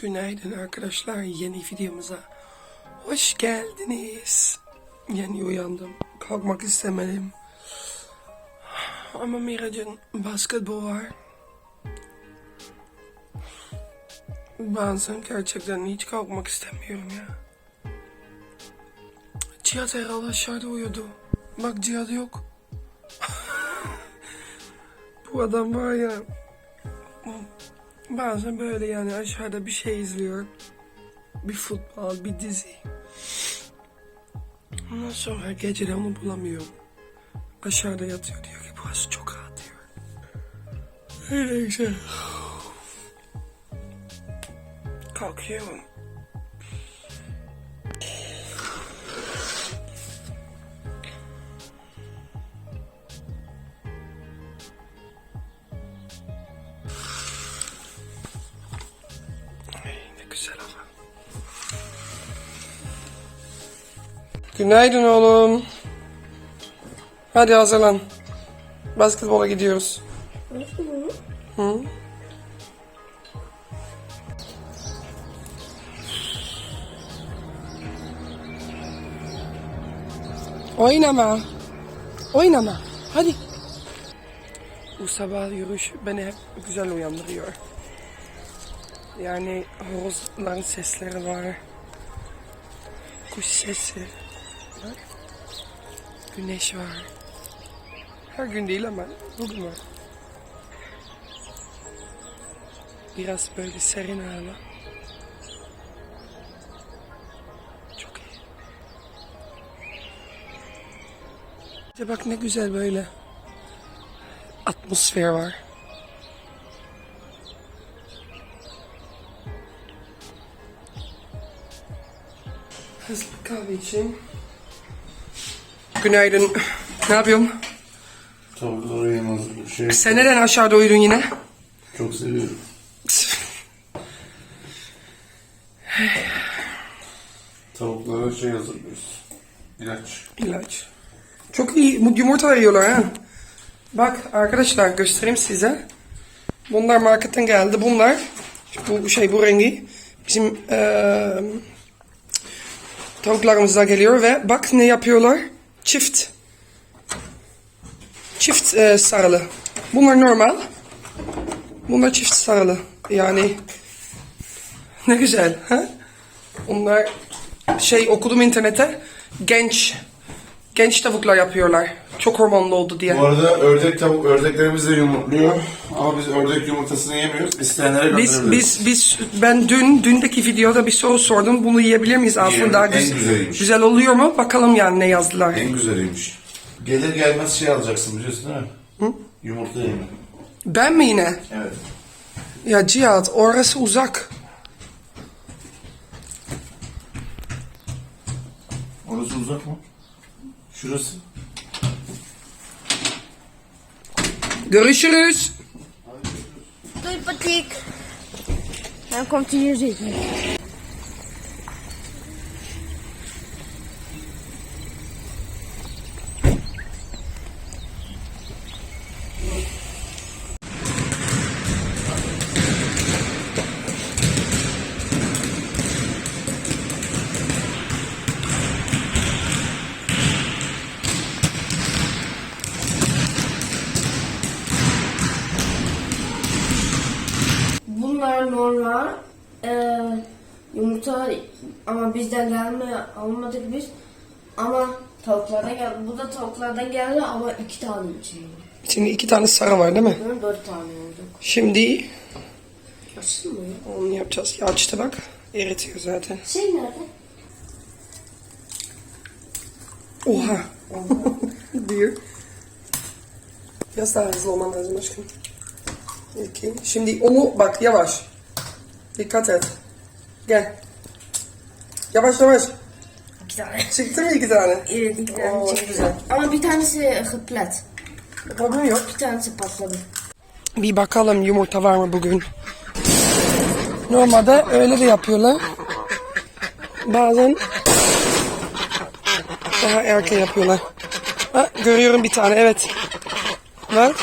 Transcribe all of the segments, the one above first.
Günaydın arkadaşlar. Yeni videomuza hoş geldiniz. Yeni uyandım. Kalkmak istemedim. Ama Miraç'ın basketbol var. Bazen gerçekten hiç kalkmak istemiyorum ya. Cihat herhalde aşağıda uyudu. Bak Cihat yok. Bu adam var ya Bazen böyle yani aşağıda bir şey izliyorum. Bir futbol, bir dizi. Ondan sonra gece onu bulamıyorum. Aşağıda yatıyor diyor ki burası çok rahat diyor. Neyse. Kalkıyorum. Günaydın oğlum. Hadi hazırlan. Basketbola gidiyoruz. Hı? Oynama. Oynama. Hadi. Bu sabah yürüyüş beni hep güzel uyandırıyor. Yani horozların sesleri var. Kuş sesi. Bak. Güneş var. Her gün değil ama bugün var. Biraz böyle serin hava. Çok iyi. İşte bak ne güzel böyle atmosfer var. Hızlı kahve için. Günaydın. Ne yapıyorsun? Tavukları yemez bir şey. Sen neden aşağıda uyudun yine? Çok seviyorum. Tavuklara şey hazırlıyoruz. İlaç. İlaç. Çok iyi yumurta yiyorlar ha. Bak arkadaşlar göstereyim size. Bunlar marketten geldi. Bunlar bu şey bu rengi bizim eee tavuklarımızda geliyor ve bak ne yapıyorlar? Çift. Çift eee, sarılı. Bunlar normal. Bunlar çift sarılı. Yani ne güzel. Ha? Bunlar şey okudum internete genç genç tavuklar yapıyorlar. Çok hormonlu oldu diye. Bu arada ördek tavuk ördeklerimiz de yumurtluyor. Ama biz ördek yumurtasını yemiyoruz. İsteyenlere Biz biz biz ben dün dündeki videoda bir soru sordum. Bunu yiyebilir miyiz aslında? Yiyelim. En Güzel, güzeliymiş. güzel oluyor mu? Bakalım yani ne yazdılar. En güzeliymiş. Gelir gelmez şey alacaksın biliyorsun değil mi? Hı? Yumurta yeme. Ben mi yine? Evet. Ya Cihat orası uzak. Orası uzak mı? Şurası. Görüşürüz. Doei Patrick. Dan komt hij hier zitten. Gelme almadık biz. Ama tavuklardan geldi. Bu da tavuklardan geldi ama iki tane şey. Şimdi iki tane sarı var değil mi? Bunun dört tane oldu. Şimdi Açtın mı ya? onu yapacağız. Ya işte bak eritiyor zaten. Şey nerede? Oha. Diyor. Biraz daha hızlı olman lazım aşkım. İki. Şimdi onu bak yavaş. Dikkat et. Gel. Yavaş yavaş. İki tane. Çıktı mı iki tane? Evet iki tane Oo, çıktı. güzel. Ama bir tanesi hıplat. Problem yok. Bir tanesi patladı. Bir bakalım yumurta var mı bugün. Normalde öyle de yapıyorlar. Bazen daha erken yapıyorlar. Ha, görüyorum bir tane evet. Bak.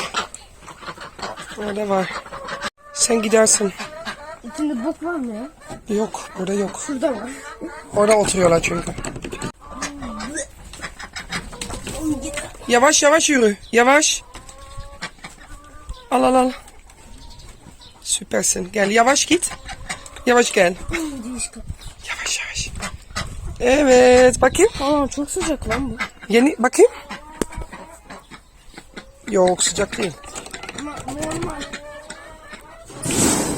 Orada var. Sen gidersin. İçinde bok var mı ya? Yok burada yok. Şurada var. Orada oturuyorlar çünkü. Yavaş yavaş yürü. Yavaş. Al al al. Süpersin. Gel yavaş git. Yavaş gel. Yavaş yavaş. Evet bakayım. Aa çok sıcak lan bu. Yeni bakayım. Yok sıcak değil. Ama normal.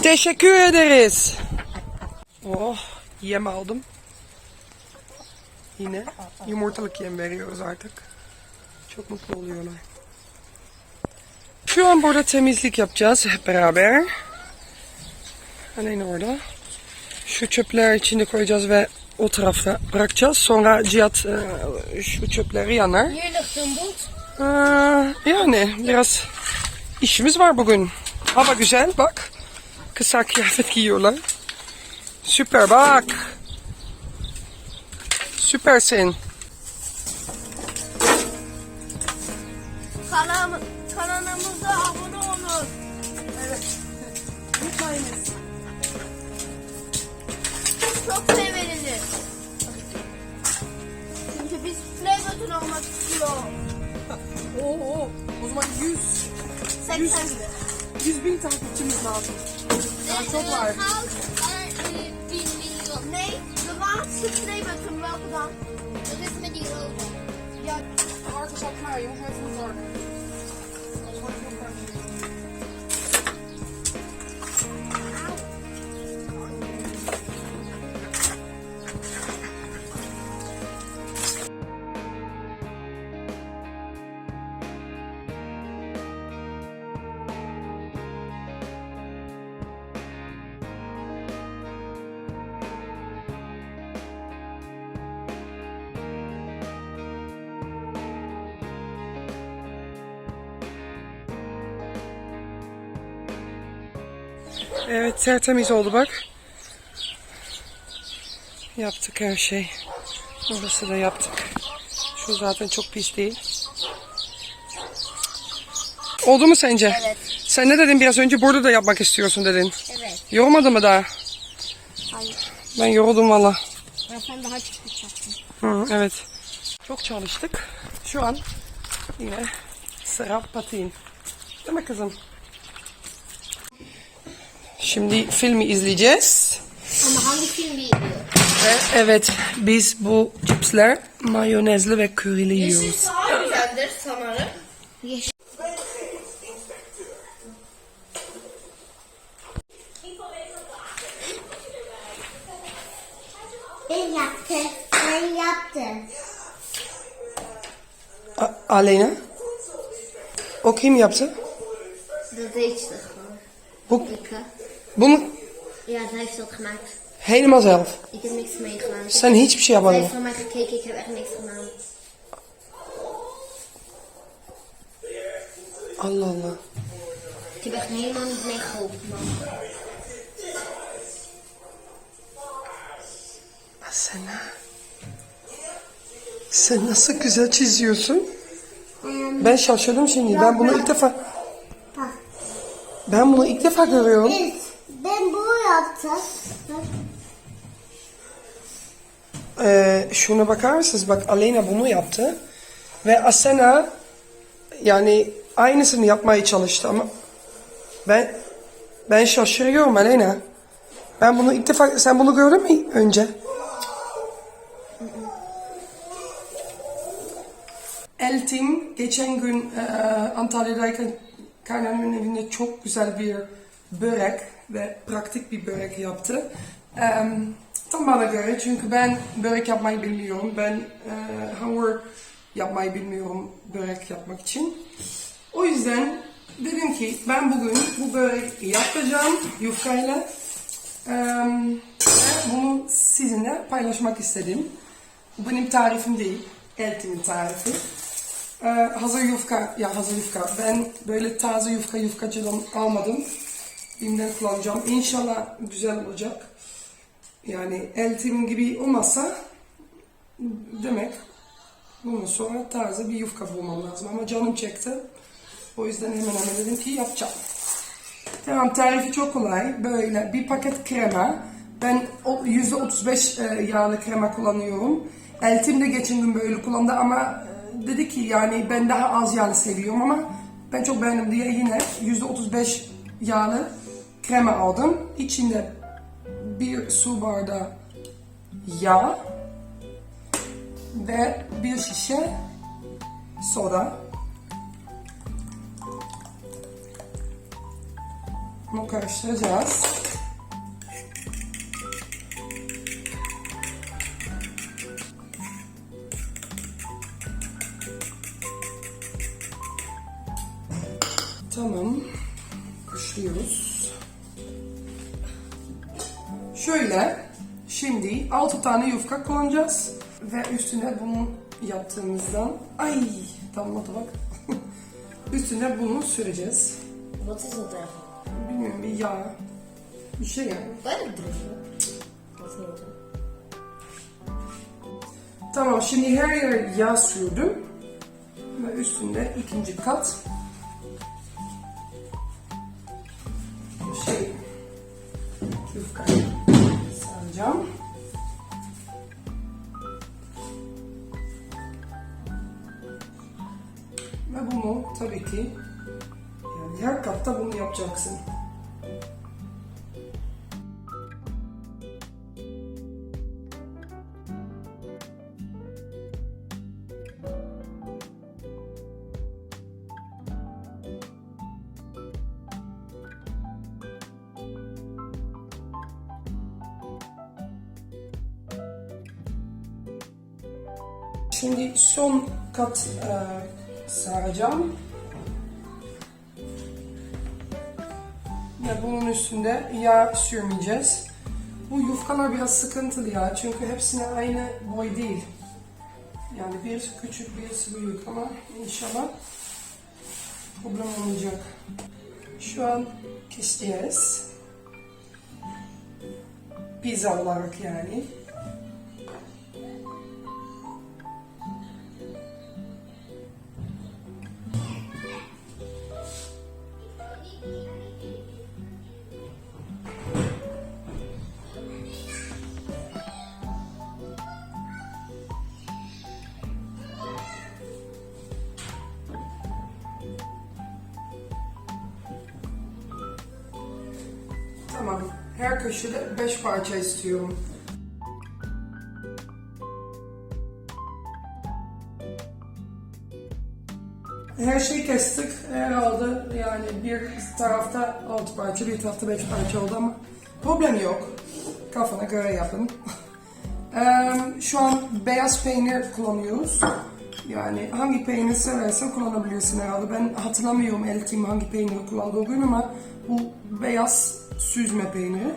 Teşekkür ederiz. Oh yem aldım. Yine yumurtalık yem veriyoruz artık. Çok mutlu oluyorlar. Şu an burada temizlik yapacağız hep beraber. Alleen orada. Şu çöpler içinde koyacağız ve o tarafta bırakacağız. Sonra Cihat e, şu çöpleri yanar. Ee, yani biraz işimiz var bugün. Hava güzel bak. Kısa kıyafet giyiyorlar. Süper bak. Süpersin. Çok seviniriz. Çünkü biz button olmak istiyor. Oo. O zaman 100, 80 gibi. 100 bin takipçimiz lazım. Daha çok var. Nee, de laatste play button welke dan? Dat is met die roze. Ja, Hard Evet tertemiz oldu bak. Yaptık her şey. Orası da yaptık. Şu zaten çok pis değil. Oldu mu sence? Evet. Sen ne dedin biraz önce burada da yapmak istiyorsun dedin. Evet. Yorulmadın mı daha? Hayır. Ben yoruldum valla. Ben sen daha çok yapacaksın. Hı, evet. Çok çalıştık. Şu an yine sıra patin. Değil mi kızım? Şimdi filmi izleyeceğiz. Ama hangi film izliyor? Ve evet biz bu cipsler mayonezli ve körili yiyoruz. daha güzeldir sanırım. Yeşil. Ben yaptım. Ben yaptım. A- Aleyna? O kim yaptı? Ze gewoon. Bu, Ik, hè? Bunu Ja, zij heeft dat gemaakt. helemaal zelf. Ik heb niks meegedaan. Sen hiçbir şey Zij yapmadın. heeft van mij gekeken, ik heb echt niks gedaan. Allah Allah. Ik heb echt helemaal niet meegeholpen, man. Asena. Sen nasıl güzel çiziyorsun? Ben şaşırdım şimdi. Ben bunu ilk defa... Ben bunu ilk defa görüyorum. Biz, Bak. Ee, şuna bakar mısınız? Bak Aleyna bunu yaptı. Ve Asena yani aynısını yapmaya çalıştı ama ben ben şaşırıyorum Aleyna. Ben bunu ilk defa sen bunu gördün mü önce? Eltim geçen gün e, Antalya'dayken Kaynanamın evinde çok güzel bir börek ve pratik bir börek yaptı. E, tam bana göre çünkü ben börek yapmayı bilmiyorum. Ben e, hamur yapmayı bilmiyorum börek yapmak için. O yüzden dedim ki ben bugün bu böreği yapacağım yufkayla. E, ve bunu sizinle paylaşmak istedim. Bu benim tarifim değil. Eltim'in tarifi. Ee, hazır yufka, ya hazır yufka. Ben böyle taze yufka yufkacıdan almadım. Bim'den kullanacağım. İnşallah güzel olacak. Yani eltim gibi olmazsa demek bundan sonra taze bir yufka bulmam lazım. Ama canım çekti. O yüzden hemen hemen dedim ki yapacağım. Tamam tarifi çok kolay. Böyle bir paket krema. Ben o- %35 e, yağlı krema kullanıyorum. Eltim de geçen gün böyle kullandı ama e, dedi ki yani ben daha az yağlı seviyorum ama ben çok beğendim diye yine %35 yağlı krema aldım. İçinde bir su bardağı yağ ve bir şişe soda. Bunu karıştıracağız. Tamam. 6 tane yufka kullanacağız. Ve üstüne bunu yaptığımızdan... Ay! Damladı bak. üstüne bunu süreceğiz. Wat is eigenlijk? Bilmiyorum bir yağ. Bir şey yani. Heet het? Tamam şimdi her yere yağ sürdüm. Ve üstünde ikinci kat. Bunu yapacaksın. Şimdi son kat e, saracağım. Ve bunun üstünde yağ sürmeyeceğiz. Bu yufkalar biraz sıkıntılı ya çünkü hepsine aynı boy değil. Yani bir küçük bir büyük ama inşallah problem olmayacak. Şu an keseceğiz. Pizza olarak yani. Köşede 5 parça istiyorum. Her şeyi kestik. Herhalde yani bir tarafta 6 parça, bir tarafta 5 parça oldu ama problem yok. Kafana göre yapın. Şu an beyaz peynir kullanıyoruz. Yani hangi peynir seversen kullanabilirsin herhalde. Ben hatırlamıyorum Eltim hangi peyniri kullandığı gün ama bu beyaz süzme peyniri.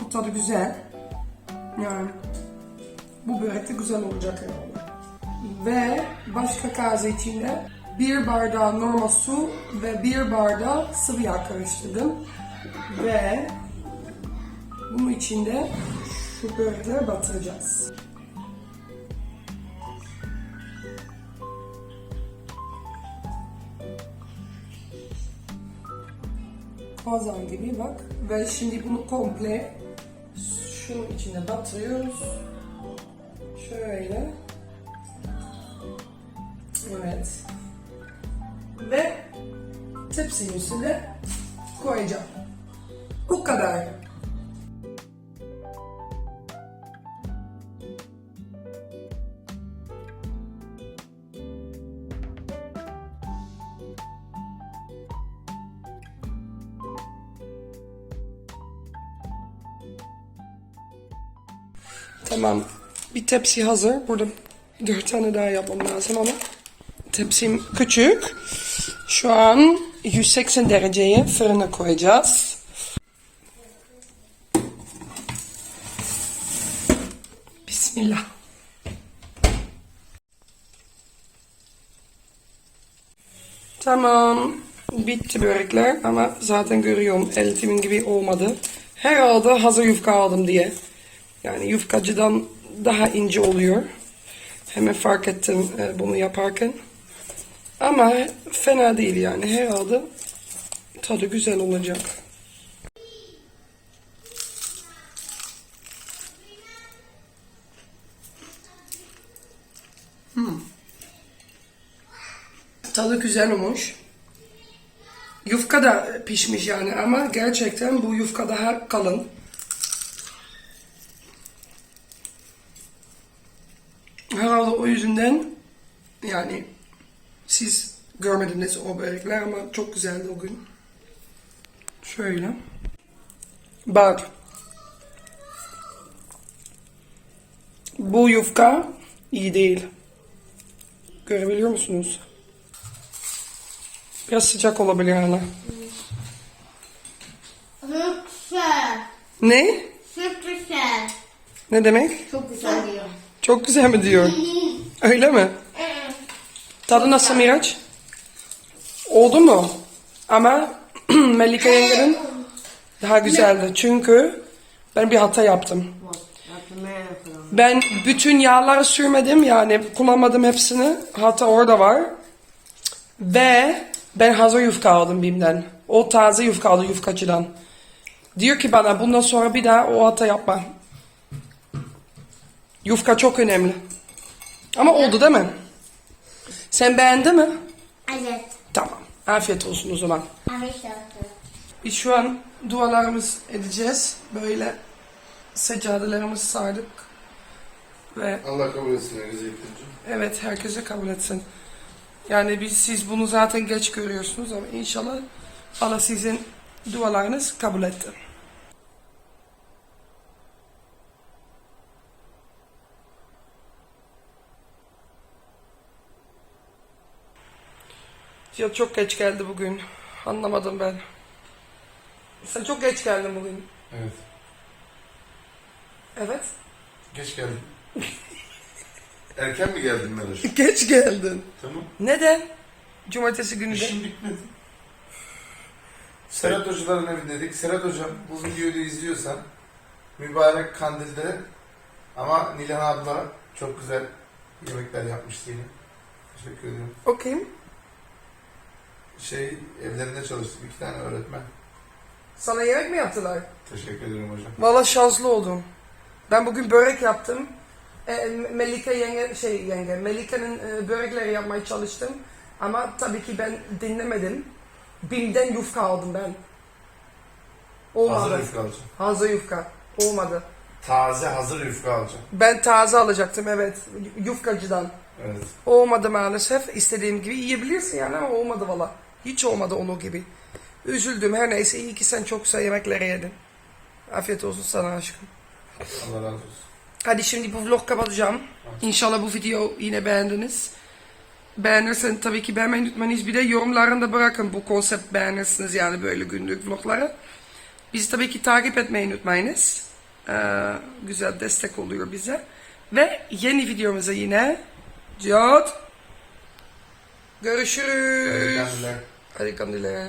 Bu tadı güzel. Yani bu börek de güzel olacak herhalde. Ve başka kaze içinde bir bardağı normal su ve bir bardağı sıvı yağ karıştırdım. Ve bunun içinde şu börekleri batıracağız. Fazan gibi bak. Ve şimdi bunu komple şunun içine batırıyoruz. Şöyle. Evet. Ve tepsinin üstüne koyacağım. Bu kadar. Tamam. Bir tepsi hazır. Burada dört tane daha yapmam lazım ama tepsim küçük. Şu an 180 dereceye fırına koyacağız. Bismillah. Tamam. Bitti börekler ama zaten görüyorum eltimin gibi olmadı. Herhalde hazır yufka aldım diye. Yani yufkacıdan daha ince oluyor. Hemen fark ettim e, bunu yaparken. Ama fena değil yani. Herhalde Tadı güzel olacak. Hmm. Tadı güzel olmuş. Yufka da pişmiş yani ama gerçekten bu yufka daha kalın. Herhalde o yüzden yani siz görmediniz o börekler ama çok güzeldi o gün. Şöyle. Bak. Bu yufka iyi değil. Görebiliyor musunuz? Biraz sıcak olabilir hala. Ne? Sütse. Ne demek? Çok güzel diyor. Çok güzel mi diyor? Öyle mi? Tadı nasıl Miraç? Oldu mu? Ama Melike yengenin daha güzeldi. Çünkü ben bir hata yaptım. Ben bütün yağları sürmedim yani kullanmadım hepsini. Hata orada var. Ve ben hazır yufka aldım Bim'den. O taze yufka aldı yufkacıdan. Diyor ki bana bundan sonra bir daha o hata yapma. Yufka çok önemli. Ama oldu değil mi? Sen beğendin mi? Evet. Tamam. Afiyet olsun o zaman. Şarkı. Biz şu an dualarımız edeceğiz. Böyle seccadelerimizi sardık. Ve Allah kabul etsin herkese evet herkese kabul etsin. Yani biz siz bunu zaten geç görüyorsunuz ama inşallah Allah sizin dualarınız kabul etti. Ya çok geç geldi bugün. Anlamadım ben. Sen çok geç geldin bugün. Evet. Evet. Geç geldin. Erken mi geldin Meloş? Geç geldin. Tamam. Neden? Cumartesi günü de. İşim bitmedi. Serhat Hoca'ların evindeydik. Serhat Hocam bu videoyu izliyorsan mübarek kandilde ama Nilan abla çok güzel yemekler yapmıştı yine. Teşekkür ederim. Okey. Şey evlerinde çalıştık iki tane öğretmen. Sana yemek mi yaptılar? Teşekkür ederim hocam. Valla şanslı oldum. Ben bugün börek yaptım. E, Melike yenge, şey yenge, Melike'nin e, börekleri yapmaya çalıştım. Ama tabii ki ben dinlemedim. Bim'den yufka aldım ben. Olmadı. Hazır yufka alacağım. Hazır yufka. Olmadı. Taze hazır yufka alacağım. Ben taze alacaktım evet. Yufkacıdan. Evet. Olmadı maalesef. İstediğim gibi yiyebilirsin yani ama olmadı valla. Hiç olmadı onu gibi. Üzüldüm. Her neyse iyi ki sen çok güzel yemekleri yedin. Afiyet olsun sana aşkım. Allah razı olsun. Hadi şimdi bu vlog kapatacağım. İnşallah bu video yine beğendiniz. Beğenirsen tabii ki beğenmeyi unutmayınız. Bir de yorumlarında bırakın bu konsept beğenirsiniz yani böyle günlük vlogları. Bizi tabii ki takip etmeyi unutmayınız. Ee, güzel destek oluyor bize. Ve yeni videomuza yine Cihat. Görüşürüz. hari kami lah